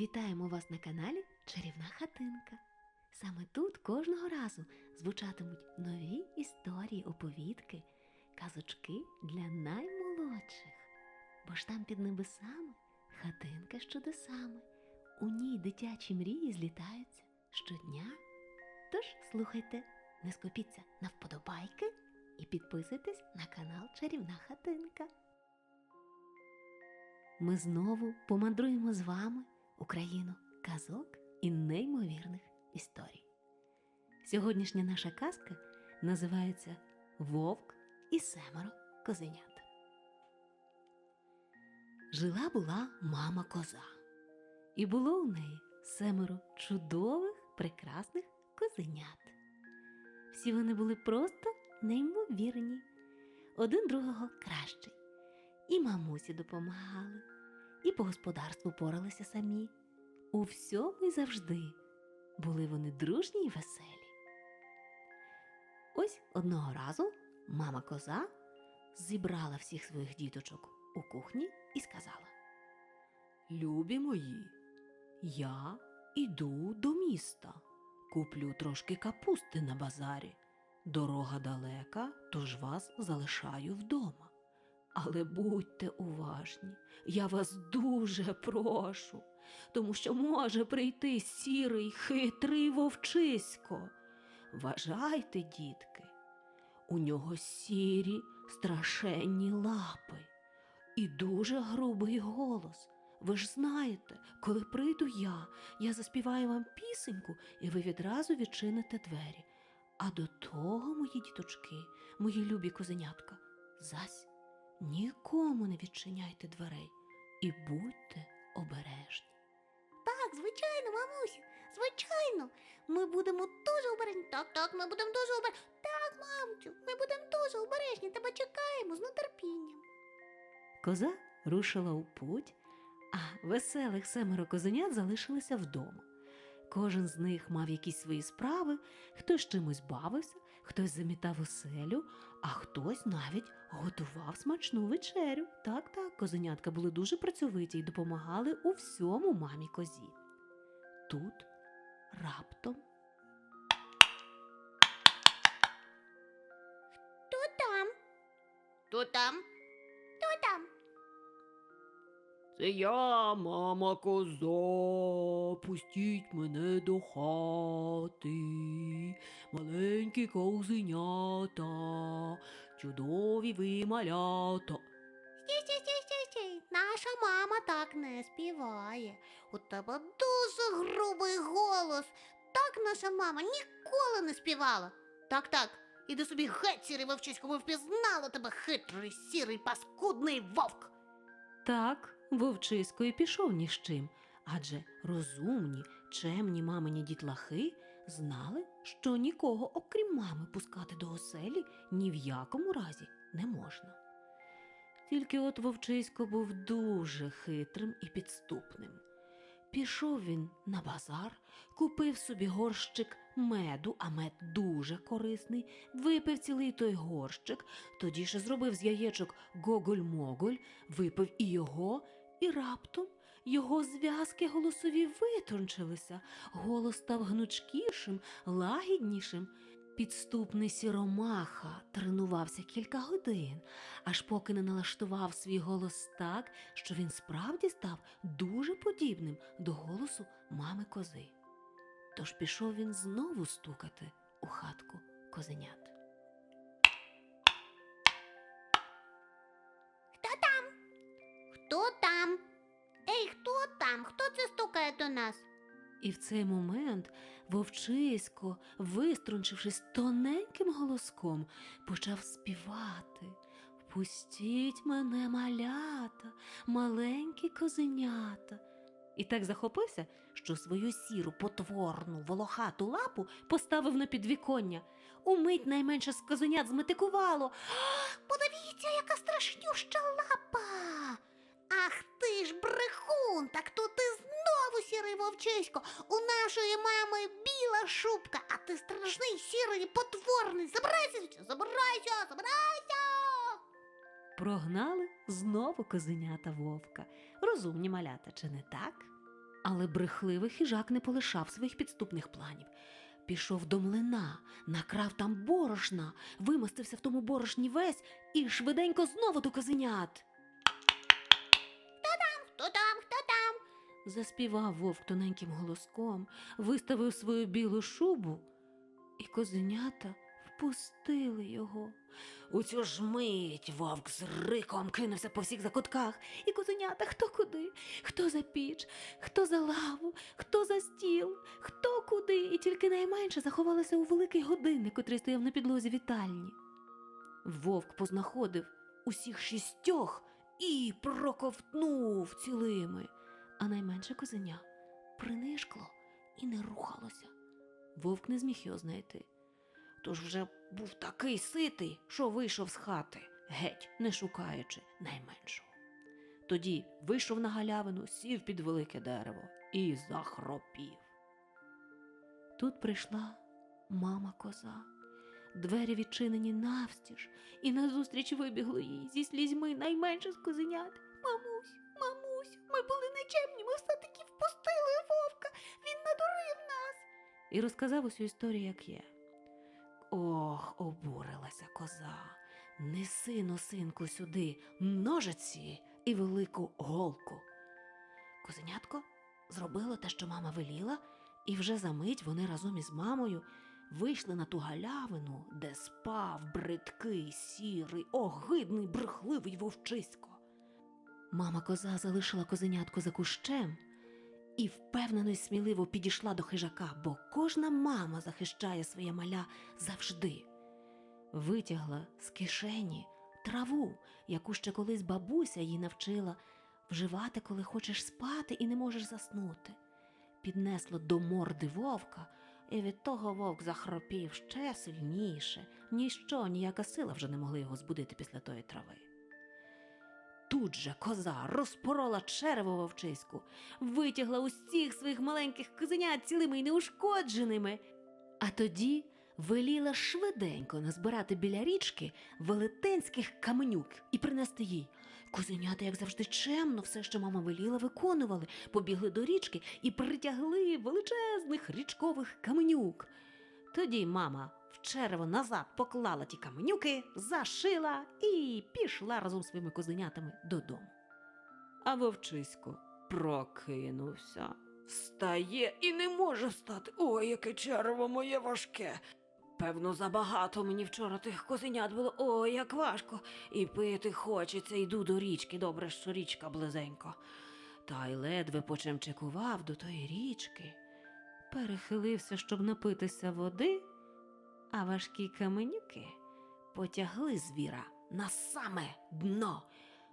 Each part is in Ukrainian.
Вітаємо вас на каналі Чарівна хатинка. Саме тут кожного разу звучатимуть нові історії, оповідки, казочки для наймолодших. Бо ж там під небесами хатинка з чудесами. У ній дитячі мрії злітаються щодня. Тож слухайте, не скупіться на вподобайки і підписуйтесь на канал Чарівна хатинка. Ми знову помандруємо з вами Україну казок і неймовірних історій. Сьогоднішня наша казка називається Вовк і семеро козенят. Жила була мама коза, і було у неї семеро чудових, прекрасних козенят. Всі вони були просто неймовірні, один другого кращий. І мамусі допомагали, і по господарству поралися самі. У всьому і завжди були вони дружні й веселі. Ось одного разу мама коза зібрала всіх своїх діточок у кухні і сказала: Любі мої, я іду до міста, куплю трошки капусти на базарі. Дорога далека, тож вас залишаю вдома. Але будьте уважні, я вас дуже прошу, тому що може прийти сірий, хитрий вовчисько. Вважайте, дітки, у нього сірі, страшенні лапи і дуже грубий голос. Ви ж знаєте, коли прийду я, я заспіваю вам пісеньку, і ви відразу відчините двері. А до того, мої діточки, мої любі козенятка, зась нікому не відчиняйте дверей і будьте обережні. Так, звичайно, мамусю, звичайно. Ми будемо дуже обережні. Так, так, ми будемо дуже обережні. Так, мамцю, ми будемо дуже обережні. Тебе чекаємо з нетерпінням. Коза рушила у путь, а веселих семеро козенят залишилися вдома. Кожен з них мав якісь свої справи, хтось чимось бавився, хтось замітав оселю, а хтось навіть готував смачну вечерю. Так, так, козенятка були дуже працьовиті й допомагали у всьому мамі козі. Тут раптом Хто там? Хто там? Хто там? Це я, мама коза, пустіть мене до хати, маленькі козенята, чудові ви малята. Стій, стій, стій, стій, стій. Наша мама так не співає. У тебе дуже грубий голос. Так наша мама ніколи не співала. Так, так. Іди собі геть, сірий вовчисько, ми впізнали тебе хитрий, сірий, паскудний вовк. Так, вовчисько і пішов ні з чим, адже розумні, чемні мамині дітлахи знали, що нікого, окрім мами, пускати до оселі ні в якому разі не можна. Тільки от вовчисько був дуже хитрим і підступним. Пішов він на базар, купив собі горщик меду, а мед дуже корисний, випив цілий той горщик, тоді ще зробив з яєчок гоголь-моголь, випив і його, і раптом його зв'язки голосові витончилися, голос став гнучкішим, лагіднішим. Підступний сіромаха тренувався кілька годин, аж поки не налаштував свій голос так, що він справді став дуже подібним до голосу мами кози. Тож пішов він знову стукати у хатку козенят. Хто там? Ей, хто там? Хто це стукає до нас? І в цей момент вовчисько, виструнчившись тоненьким голоском, почав співати. Впустіть мене, малята, маленькі козенята. І так захопився, що свою сіру, потворну, волохату лапу поставив на підвіконня. Умить найменше з козенят зметикувало. Прогнали знову козенята вовка. Розумні малята, чи не так? Але брехливий хижак не полишав своїх підступних планів. Пішов до млина, накрав там борошна, вимостився в тому борошні весь і швиденько знову до козенят. Хто там, хто там? Заспівав вовк тоненьким голоском, виставив свою білу шубу, і козенята впустили його. У цю ж мить вовк з риком кинувся по всіх закутках, і козенята хто куди, хто за піч, хто за лаву, хто за стіл, хто куди, і тільки найменше заховалися у великий годинник, котрий стояв на підлозі вітальні. Вовк познаходив усіх шістьох і проковтнув цілими а найменше козеня принишкло і не рухалося. Вовк не зміг його знайти. Тож вже був такий ситий, що вийшов з хати, геть не шукаючи найменшого. Тоді вийшов на галявину, сів під велике дерево і захропів. Тут прийшла мама коза. Двері відчинені навстіж, і назустріч вибігло їй зі слізьми найменше з козенят. Мамусь, мамусь, ми були нечемні, ми все-таки впустили вовка, він надурив нас. І розказав усю історію, як є. Ох, обурилася коза. Неси, носинку, сюди ножиці і велику голку. Козенятко зробило те, що мама веліла, і вже за мить вони разом із мамою вийшли на ту галявину, де спав бридкий, сірий, огидний, брехливий вовчисько. Мама коза залишила козенятко за кущем і впевнено й сміливо підійшла до хижака, бо кожна мама захищає своє маля завжди. Витягла з кишені траву, яку ще колись бабуся їй навчила вживати, коли хочеш спати і не можеш заснути. Піднесла до морди вовка, і від того вовк захропів ще сильніше. Ніщо, ніяка сила вже не могли його збудити після тої трави. Тут же коза розпорола черево вовчиську, витягла усіх своїх маленьких козенят цілими й неушкодженими, а тоді веліла швиденько назбирати біля річки велетенських каменюк і принести їй. Козенята, як завжди, чемно, все, що мама веліла, виконували, побігли до річки і притягли величезних річкових каменюк. Тоді мама в черево назад поклала ті каменюки, зашила і пішла разом з своїми козенятами додому. А вовчисько прокинувся, встає і не може встати. Ой, яке черево моє важке. Певно, забагато мені вчора тих козенят було. Ой, як важко. І пити хочеться, йду до річки, добре, що річка близенько. Та й ледве почемчикував до тої річки, перехилився, щоб напитися води, а важкі каменюки потягли звіра на саме дно,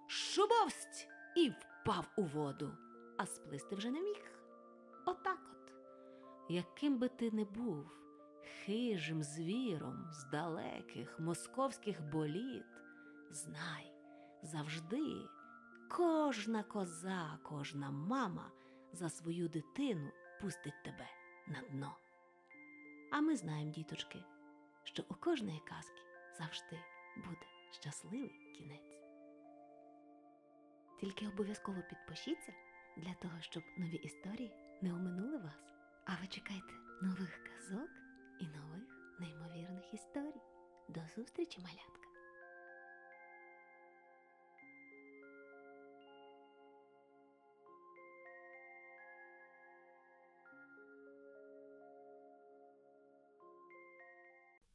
шубовсть і впав у воду, а сплисти вже не міг. Отак от, яким би ти не був хижим звіром з далеких московських боліт, знай, завжди кожна коза, кожна мама за свою дитину пустить тебе на дно. А ми знаємо, діточки, що у кожної казки завжди буде щасливий кінець. Тільки обов'язково підпишіться для того, щоб нові історії не оминули вас. А ви чекайте нових казок і нових неймовірних історій. До зустрічі, малятка!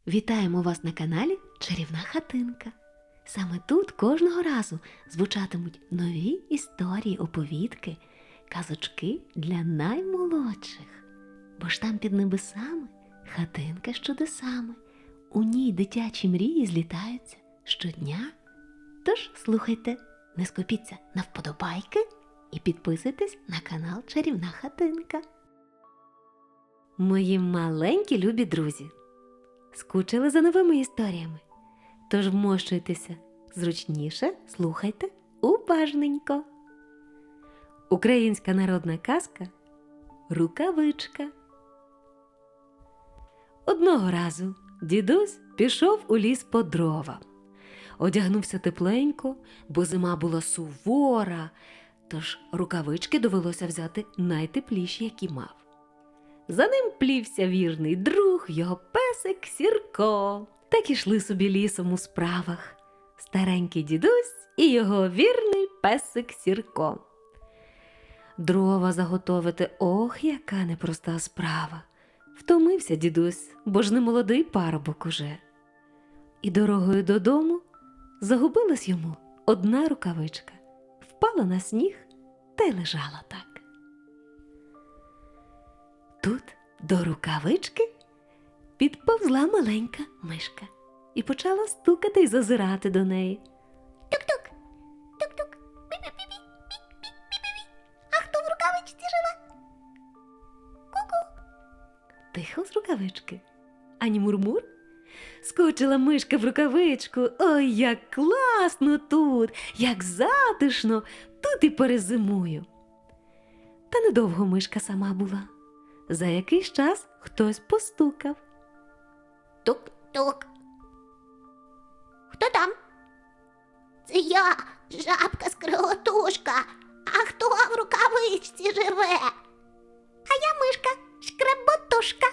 Вітаємо вас на каналі Чарівна хатинка. Саме тут кожного разу звучатимуть нові історії, оповідки, казочки для наймолодших. Бо ж там під небесами хатинка з чудесами. У ній дитячі мрії злітаються щодня. Тож слухайте, не скупіться на вподобайки і підписуйтесь на канал Чарівна хатинка. Мої маленькі любі друзі. Скучили за новими історіями. Тож вмощуйтеся зручніше, слухайте уважненько. Українська народна казка Рукавичка. Одного разу дідусь пішов у ліс по дрова. Одягнувся тепленько, бо зима була сувора, Тож рукавички довелося взяти найтепліші, які мав. За ним плівся вірний друг, його песик Сірко. Так ішли собі лісом у справах. Старенький дідусь і його вірний песик Сірко. Дрова заготовити, ох, яка непроста справа. Втомився дідусь, бо ж не молодий парубок уже. І дорогою додому загубилась йому одна рукавичка, впала на сніг та й лежала так. Тут до рукавички підповзла маленька мишка і почала стукати й зазирати до неї. Тук-тук, тук-тук. А хто в рукавичці живе? Ку-ку. Тихо з рукавички. Ані мурмур. Скочила мишка в рукавичку. Ой, як класно тут, як затишно, тут і перезимую. Та недовго мишка сама була. За якийсь час хтось постукав. Тук-тук. Хто там? Це я, жабка скриготушка. А хто в рукавичці живе? А я мишка, шкреботушка.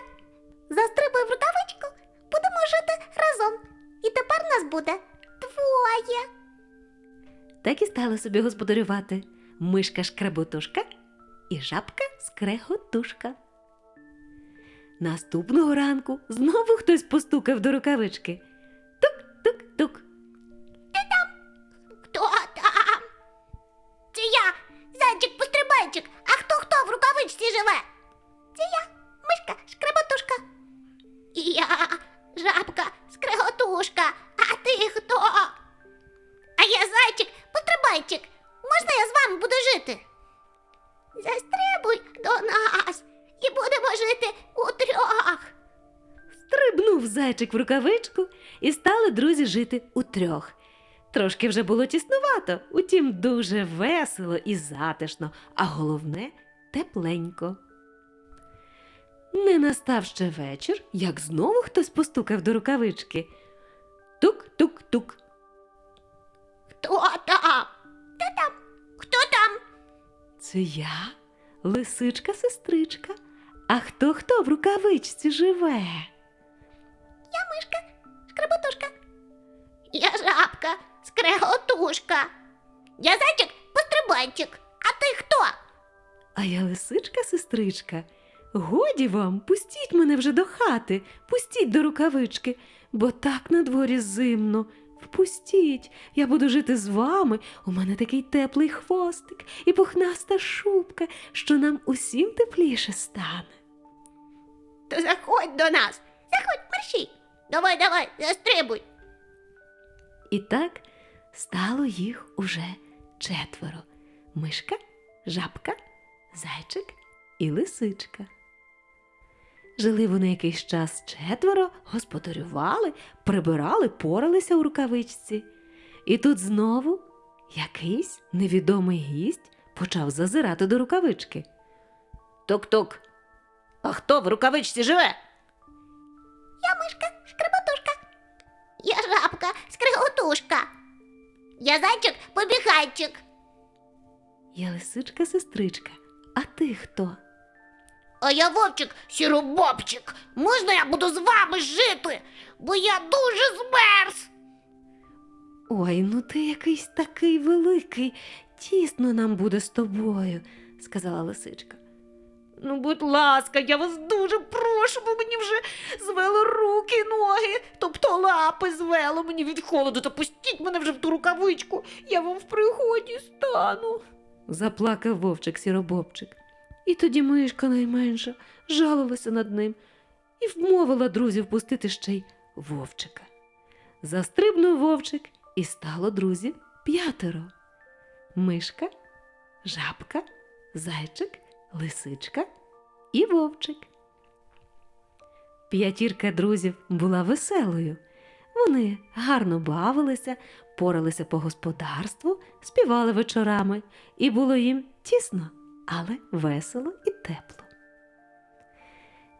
Застрибуй в рукавичку, будемо жити разом. І тепер нас буде двоє. Так і стали собі господарювати мишка шкреботушка і жабка скреготушка. Наступного ранку знову хтось постукав до рукавички. Зайчик в рукавичку і стали друзі жити утрьох. Трошки вже було тіснувато, утім дуже весело і затишно, а головне тепленько. Не настав ще вечір, як знову хтось постукав до рукавички. Тук-тук-тук. Хто там? Хто там? Хто там? Це я, лисичка-сестричка. А хто хто в рукавичці живе? Я мишка, шкреботушка. Я жабка, скреготушка. Я зайчик, пострибайчик. А ти хто? А я лисичка, сестричка. Годі вам, пустіть мене вже до хати, пустіть до рукавички, бо так на дворі зимно. Впустіть, я буду жити з вами. У мене такий теплий хвостик і пухнаста шубка, що нам усім тепліше стане. То заходь до нас. Заходь, мерщій. Давай, давай, застрибуй. І так стало їх уже четверо: мишка, жабка, зайчик і лисичка. Жили вони якийсь час четверо, господарювали, прибирали, поралися у рукавичці. І тут знову якийсь невідомий гість почав зазирати до рукавички. Тук-тук. А хто в рукавичці живе? Я мишка, жабка, скреготушка. Я зайчик, побігайчик. Я лисичка, сестричка. А ти хто? А я вовчик, сіробобчик. Можна я буду з вами жити? Бо я дуже змерз. Ой, ну ти якийсь такий великий, тісно нам буде з тобою, сказала лисичка. Ну, будь ласка, я вас дуже прошу, бо мені вже звело руки, ноги, тобто лапи звело мені від холоду, та пустіть мене вже в ту рукавичку, я вам в пригоді стану. Заплакав вовчик сіробобчик. І тоді мишка найменша жалилася над ним і вмовила друзів пустити ще й вовчика. Застрибнув вовчик, і стало друзів п'ятеро. Мишка, жабка, зайчик, лисичка і вовчик. П'ятірка друзів була веселою. Вони гарно бавилися, поралися по господарству, співали вечорами, і було їм тісно, але весело і тепло.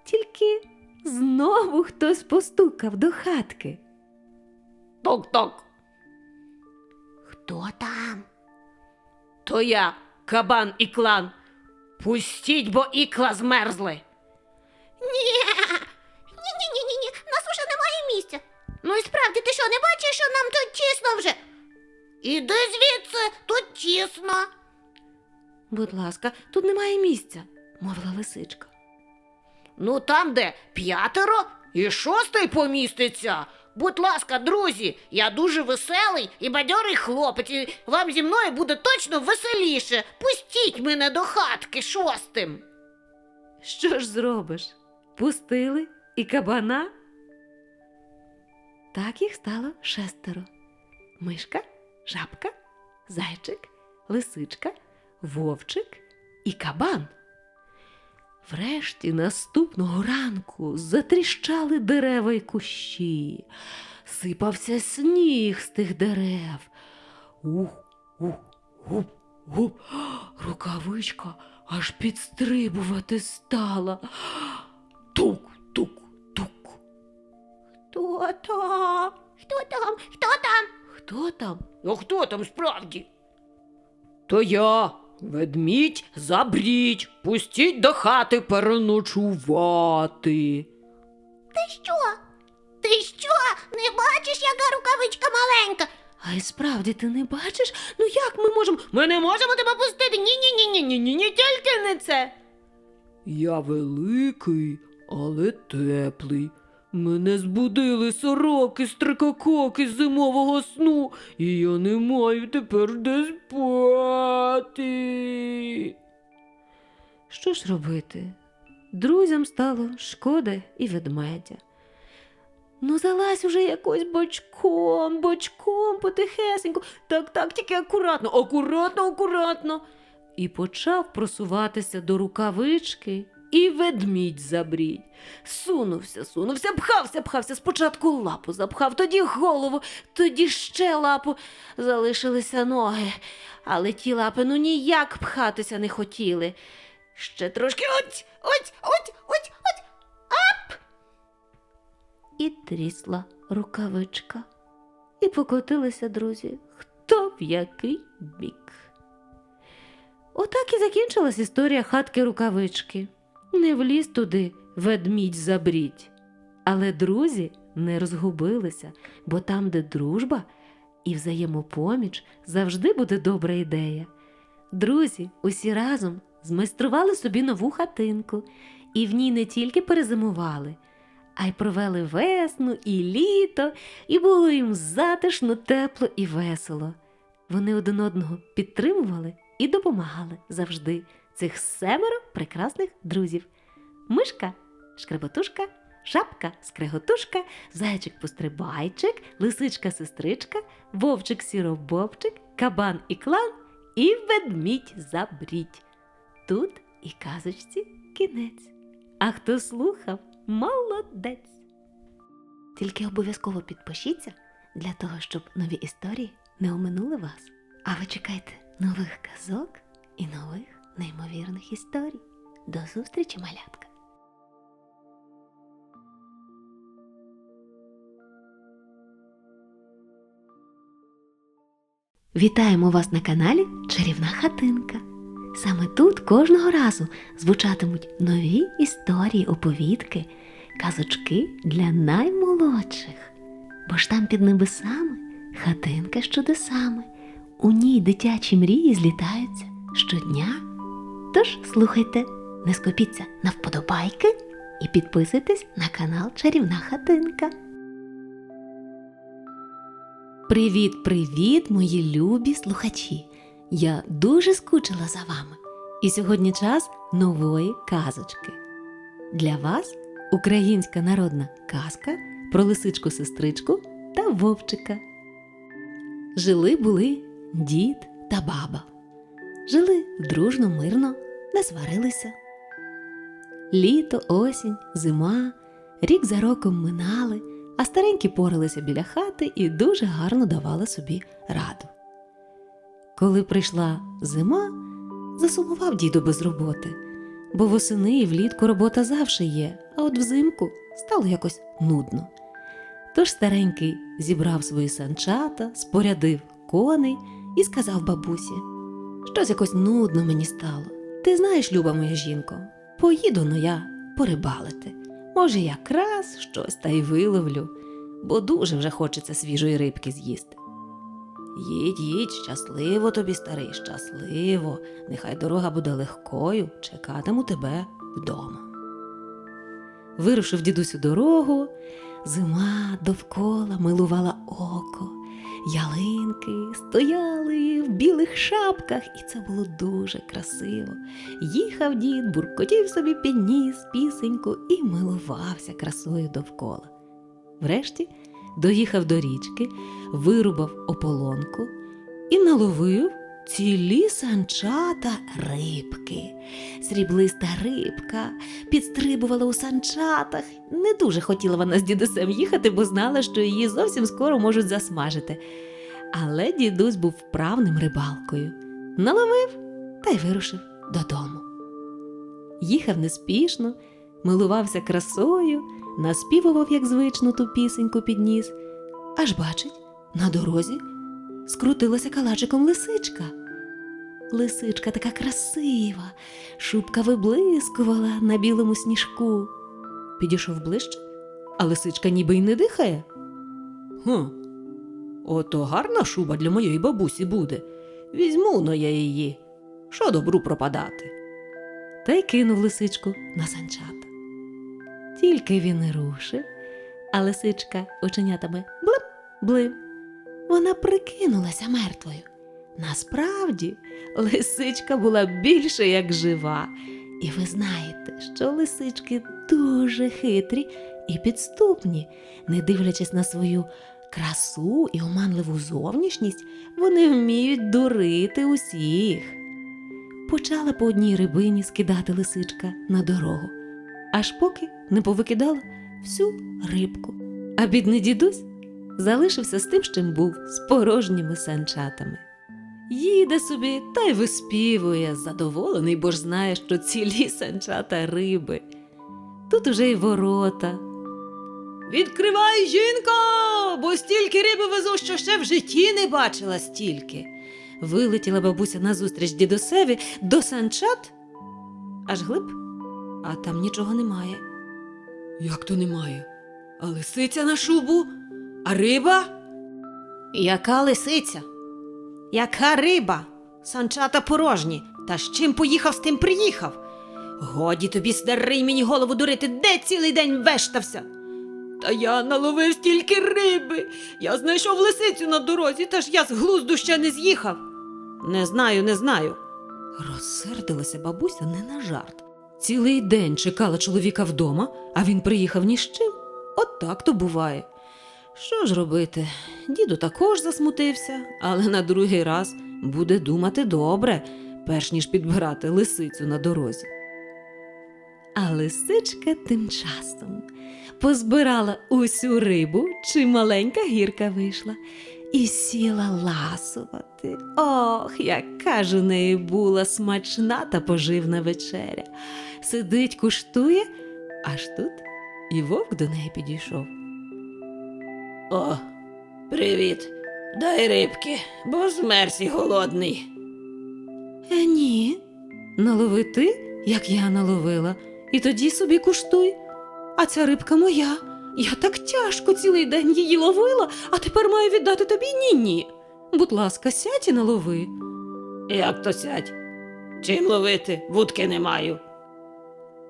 Тільки знову хтось постукав до хатки. Тук-тук. Хто там? То я, кабан і клан. Пустіть, бо ікла змерзли. Ні. Ні, ні, ні, ні, ні. нас уже немає місця. Ну і справді, ти що, не бачиш, що нам тут тісно вже? Іди звідси, тут тісно. Будь ласка, тут немає місця, мовила лисичка. Ну там, де п'ятеро і шостий поміститься. Будь ласка, друзі, я дуже веселий і бадьорий хлопець, і вам зі мною буде точно веселіше. Пустіть мене до хатки шостим. Що ж зробиш? Пустили і кабана? Так їх стало шестеро: мишка, жабка, зайчик, лисичка, вовчик і кабан. Врешті наступного ранку затріщали дерева й кущі, сипався сніг з тих дерев. Ух, ух, гуп, гуп, рукавичка аж підстрибувати стала. Тук, тук, тук. Хто там? Хто там? Хто там? Хто там? А хто там справді? То я, ведмідь, забріть, пустіть до хати переночувати. Ти що? Ти що? Не бачиш, яка рукавичка маленька? А й справді ти не бачиш? Ну як ми можемо. Ми не можемо тебе пустити. Ні, ні, ні, ні, ні, ні, ні, тільки не це. Я великий, але теплий. Мене збудили сороки, стрикококи з зимового сну, і я не маю тепер де спати. Що ж робити? Друзям стало шкода і ведмедя. Ну, залазь уже якось бочком, бочком, потихесеньку. Так, так, тільки акуратно, акуратно, акуратно. І почав просуватися до рукавички, і ведмідь забрідь. Сунувся, сунувся, пхався, пхався. Спочатку лапу запхав, тоді голову, тоді ще лапу. Залишилися ноги, але ті лапи ну ніяк пхатися не хотіли. Ще трошки ось, ось, ось, ось, ось. Ап! І трісла рукавичка. І покотилися друзі, хто в який бік. Отак і закінчилась історія хатки рукавички. Не вліз туди ведмідь забрідь. Але друзі не розгубилися, бо там, де дружба і взаємопоміч, завжди буде добра ідея. Друзі усі разом змайстрували собі нову хатинку, і в ній не тільки перезимували, а й провели весну і літо, і було їм затишно, тепло і весело. Вони один одного підтримували і допомагали завжди цих семеро прекрасних друзів. Мишка, шкреботушка, жабка, скреготушка, зайчик пострибайчик, лисичка сестричка, вовчик сіробобчик, кабан і клан і ведмідь забрідь. Тут і казочці кінець. А хто слухав, молодець. Тільки обов'язково підпишіться для того, щоб нові історії не оминули вас. А ви чекайте нових казок і нових неймовірних історій. До зустрічі, малятка! Вітаємо вас на каналі Чарівна хатинка. Саме тут кожного разу звучатимуть нові історії, оповідки, казочки для наймолодших. Бо ж там під небесами хатинка з чудесами. У ній дитячі мрії злітаються щодня. Тож слухайте, не скупіться на вподобайки і підписуйтесь на канал Чарівна Хатинка. Привіт, привіт, мої любі слухачі! Я дуже скучила за вами. І сьогодні час нової казочки. Для вас українська народна казка про лисичку сестричку та вовчика. Жили були дід та баба. Жили дружно, мирно, не сварилися. Літо, осінь, зима, рік за роком минали, а старенькі поралися біля хати і дуже гарно давали собі раду. Коли прийшла зима, засумував дідо без роботи, бо восени і влітку робота завжди є, а от взимку стало якось нудно. Тож старенький зібрав свої санчата, спорядив коней і сказав бабусі: Щось якось нудно мені стало. Ти знаєш, люба моя жінко, поїду но я порибалити. Може, якраз щось та й виловлю, бо дуже вже хочеться свіжої рибки з'їсти. Їдь, їдь, щасливо тобі, старий, щасливо. Нехай дорога буде легкою, чекатиму тебе вдома. Вирушив дідусь у дорогу, зима довкола милувала око. Ялинки стояли в білих шапках, і це було дуже красиво. Їхав дід, буркотів собі підніс пісеньку і милувався красою довкола. Врешті доїхав до річки, вирубав ополонку і наловив цілі санчата рибки. Сріблиста рибка підстрибувала у санчатах. Не дуже хотіла вона з дідусем їхати, бо знала, що її зовсім скоро можуть засмажити. Але дідусь був вправним рибалкою. Наловив та й вирушив додому. Їхав неспішно, милувався красою, наспівував, як звично, ту пісеньку підніс, аж бачить, на дорозі скрутилася калачиком лисичка. Лисичка така красива, шубка виблискувала на білому сніжку. Підійшов ближче, а лисичка ніби й не дихає. Хм, ото гарна шуба для моєї бабусі буде. Візьму но я її. Що добру пропадати. Та й кинув лисичку на санчата. Тільки він і рушив, а лисичка оченятами блип. Вона прикинулася мертвою. Насправді, лисичка була більше як жива. І ви знаєте, що лисички дуже хитрі і підступні, не дивлячись на свою красу і оманливу зовнішність, вони вміють дурити усіх. Почала по одній рибині скидати лисичка на дорогу, аж поки не повикидала всю рибку. А бідний дідусь залишився з тим, з чим був, з порожніми санчатами. Їде собі та й виспівує, задоволений, бо ж знає, що цілі санчата риби. Тут уже й ворота. Відкривай, жінко, бо стільки риби везу, що ще в житті не бачила стільки. Вилетіла бабуся назустріч дідусеві до санчат, аж глиб, а там нічого немає. Як то немає? А лисиця на шубу, а риба? Яка лисиця? Яка риба? Санчата порожні. Та з чим поїхав, з тим приїхав. Годі тобі, старий, мені голову дурити, де цілий день вештався. Та я наловив стільки риби. Я знайшов лисицю на дорозі, та ж я з глузду ще не з'їхав. Не знаю, не знаю. Розсердилася бабуся не на жарт. Цілий день чекала чоловіка вдома, а він приїхав ні з чим. От так то буває. Що ж робити? Діду також засмутився, але на другий раз буде думати добре, перш ніж підбирати лисицю на дорозі. А лисичка тим часом позбирала усю рибу, чи маленька гірка вийшла, і сіла ласувати. Ох, яка ж у неї була смачна та поживна вечеря. Сидить, куштує, аж тут і вовк до неї підійшов. О, привіт. Дай рибки, бо змерсі голодний. Е, ні. Налови ти, як я наловила, і тоді собі куштуй. А ця рибка моя. Я так тяжко цілий день її ловила, а тепер маю віддати тобі ні-ні. Будь ласка, сядь і налови. Як то сядь? Чим ловити? Вудки не маю.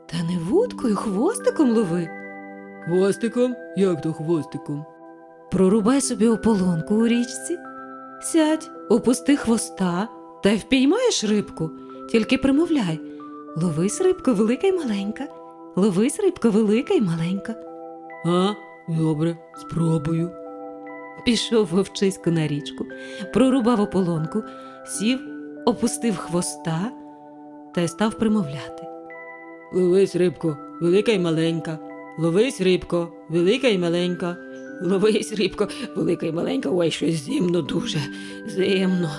Та не вудкою, хвостиком лови. Хвостиком? Як то хвостиком? Прорубай собі ополонку у річці, сядь, опусти хвоста та й впіймаєш рибку, тільки примовляй. Ловись рибко велика й маленька, ловись рибко велика й маленька. А? Добре, спробую. Пішов вовчисько на річку, прорубав ополонку, сів, опустив хвоста та й став примовляти. Ловись, рибко, велика й маленька. Ловись, рибко, велика й маленька. Ловись, рибко, велика й маленька, ой, щось зимно дуже, зимно.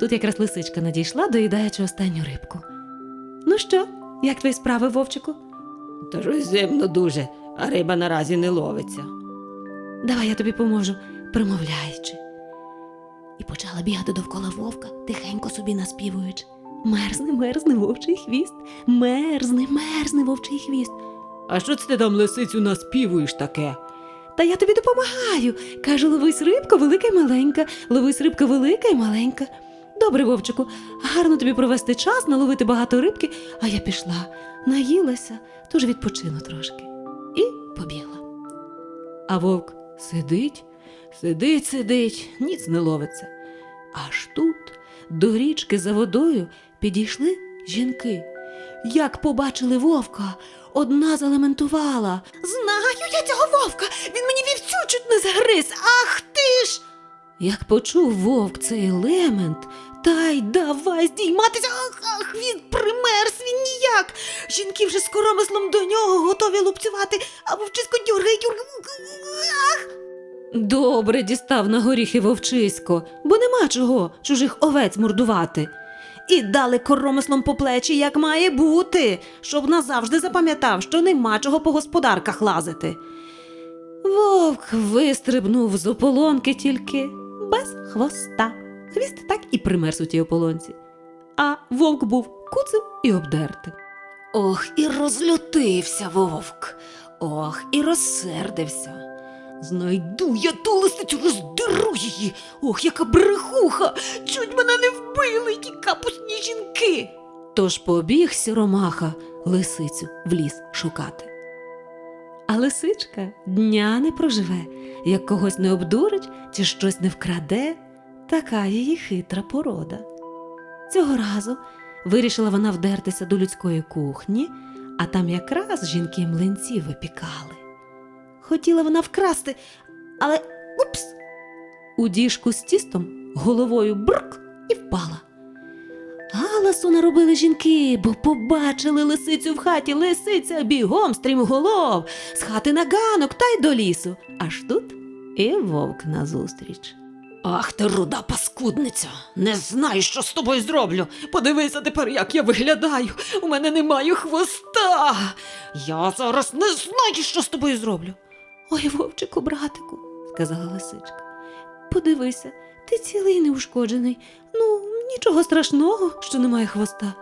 Тут якраз лисичка надійшла, доїдаючи останню рибку. Ну що, як твої справи, вовчику? Та щось зимно дуже, а риба наразі не ловиться. Давай я тобі поможу, примовляючи. і почала бігати довкола вовка, тихенько собі наспівуючи. Мерзне, мерзне вовчий хвіст, мерзне, мерзне вовчий хвіст. А що це ти там лисицю наспівуєш таке? Та я тобі допомагаю. Кажу, ловись рибка велика й маленька, ловись рибка велика й маленька. Добре, вовчику, гарно тобі провести час, наловити багато рибки, а я пішла, наїлася, тож відпочину трошки. І побігла. А вовк сидить, сидить, сидить, ніц не ловиться. Аж тут до річки за водою підійшли жінки. Як побачили вовка, одна залементувала. Знаю я цього вовка! Він мені вівцю чуть не загриз. Ах ти ж! Як почув вовк цей лемент, та й давай здійматися, ах, ах, він примерз, він ніяк. Жінки вже з коромислом до нього готові лупцювати, а вовчисько дюргає, дюргає. Ах! Добре дістав на горіхи вовчисько, бо нема чого чужих овець мордувати. І дали коромислом по плечі, як має бути, щоб назавжди запам'ятав, що нема чого по господарках лазити. Вовк вистрибнув з ополонки тільки без хвоста. Хвіст так і примерз у тій ополонці. А вовк був куцим і обдертим. Ох, і розлютився вовк. Ох, і розсердився. Знайду я ту лисицю, роздеру її. Ох, яка брехуха! Чуть мене не вбили ті капусні жінки. Тож побіг сіромаха лисицю в ліс шукати. А лисичка дня не проживе, як когось не обдурить чи щось не вкраде, така її хитра порода. Цього разу вирішила вона вдертися до людської кухні, а там якраз жінки млинці випікали. Хотіла вона вкрасти, але упс! У діжку з тістом головою брк і впала. Галасу наробили жінки, бо побачили лисицю в хаті. Лисиця бігом стрімголов, з хати на ганок та й до лісу. Аж тут і вовк назустріч. Ах ти руда паскудниця! Не знаю, що з тобою зроблю. Подивися тепер, як я виглядаю. У мене немає хвоста. Я зараз не знаю, що з тобою зроблю. Ой, вовчику, братику, сказала лисичка. Подивися, ти цілий неушкоджений. Ну, нічого страшного, що немає хвоста.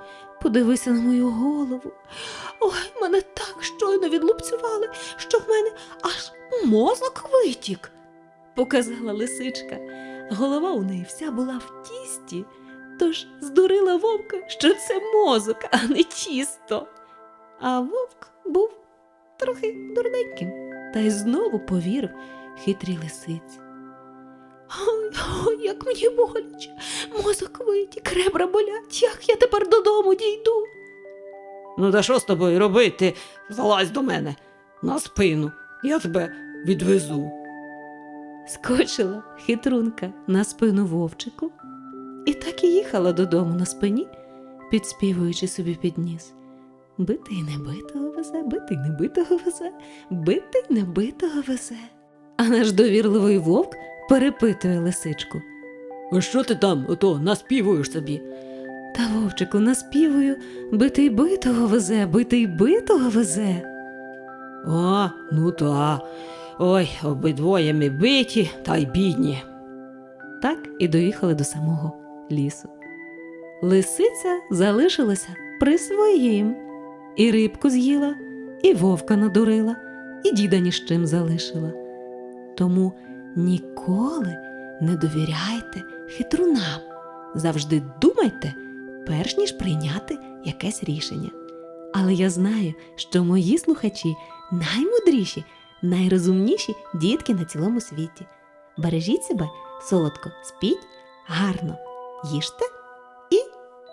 Подивися на мою голову. Ой, мене так щойно відлупцювали, що в мене аж мозок витік. Показала лисичка. Голова у неї вся була в тісті, тож здурила вовка, що це мозок, а не тісто. А вовк був трохи дурненьким та й знову повірив хитрій лисиці. Ой, ой, як мені боляче, мозок витік, ребра болять, як я тепер додому дійду. Ну, та що з тобою робити? Залазь до мене на спину, я тебе відвезу. Скочила хитрунка на спину вовчику і так і їхала додому на спині, підспівуючи собі під ніс. Битий небитого везе, битий небитого везе, битий небитого везе. А наш довірливий вовк перепитує лисичку. А що ти там ото наспівуєш собі? Та вовчику наспівую, битий битого везе, битий битого везе. А, ну та. Ой, обидвоє ми биті та й бідні. Так і доїхали до самого лісу. Лисиця залишилася при своїм. І рибку з'їла, і вовка надурила, і діда ні з чим залишила. Тому ніколи не довіряйте хитрунам. Завжди думайте, перш ніж прийняти якесь рішення. Але я знаю, що мої слухачі наймудріші, найрозумніші дітки на цілому світі. Бережіть себе солодко, спіть, гарно їжте і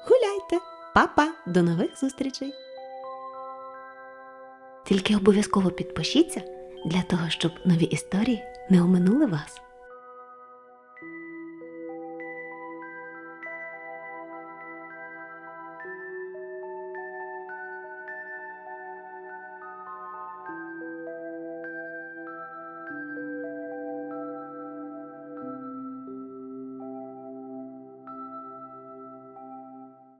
гуляйте. Па-па, до нових зустрічей! Тільки обов'язково підпишіться для того, щоб нові історії не оминули вас.